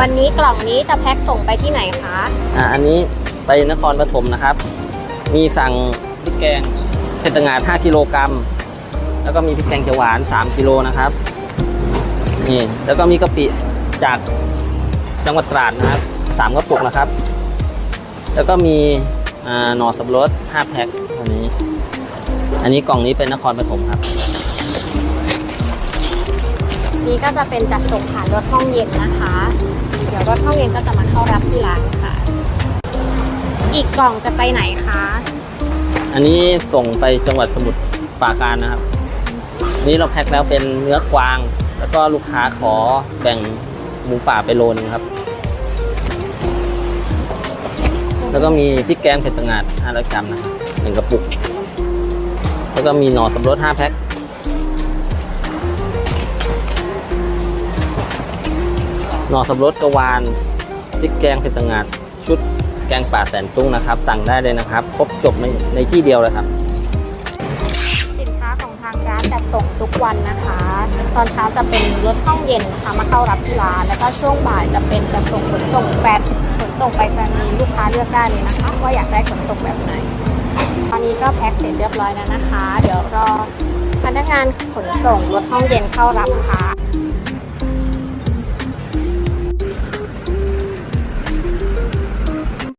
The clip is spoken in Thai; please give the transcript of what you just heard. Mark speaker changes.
Speaker 1: วันนี้กล่องนี้จะแพ็คส่งไปที่ไหนคะ
Speaker 2: อ่าอันนี้ไปนครปฐมนะครับ มีสั่งพริกแกงเผ็ดตะงาด5กิโลกรัมแล้วก็มีพริกแกงเขียวหวาน 3กิโลนะครับนี่แล้วก็มีกะปิจากจังหวัดตราดนะครับสามกระปุกนะครับ แล้วก็มีอ่าหน่อสับปะรด5แพ็คอันนี้ อันนี้กล่องนี้เป็นนครปฐมครับ
Speaker 1: นี่ก็จะเป็นจัดส่งผ่านรถห้องเย็นนะคะ เดี๋ยวรถห้องเย็นก็จะมาเข้ารับที่ร้านค่ะ อีกกล่องจะไปไหนคะ
Speaker 2: อันนี้ส่งไปจังหวัดสมุทรปราการนะครับอันนี้เราแพ็คแล้วเป็นเนื้อกวาง แล้วก็ลูกค้าขอแบ่งหมูป่าไปโลนึงครับ แล้วก็มีพริกแกงเผ็ดตะงาด500กรัมนะครับหนึ่งกระปุก แล้วก็มีหน่อสับปะรด5แพ็ค หน่อสับปะรดกระวานพริกแกงเผ็ดตะงาดชุดแกงป่าแสนตุ้งนะครับ สั่งได้เลยนะครับ ครบจบในในที่เดียวเลยครับ
Speaker 1: สินค้าของทางร้านจัดส่งทุกวันนะคะ ตอนเช้าจะเป็นรถห้องเย็นนะคะมาเข้ารับที่ร้านแล้วก็ช่วงบ่ายจะเป็นจัดส่งขนส่งแปดขนส่งไปรษณีย์ลูกค้าเลือกได้เลยนะคะว่าอยากได้ขนส่งแบบไหน ตอนนี้ก็แพ็คเสร็จเรียบร้อยแล้วนะคะ เดี๋ยวรอพนักงานขนส่งรถห้องเย็นเข้ารับค่ะ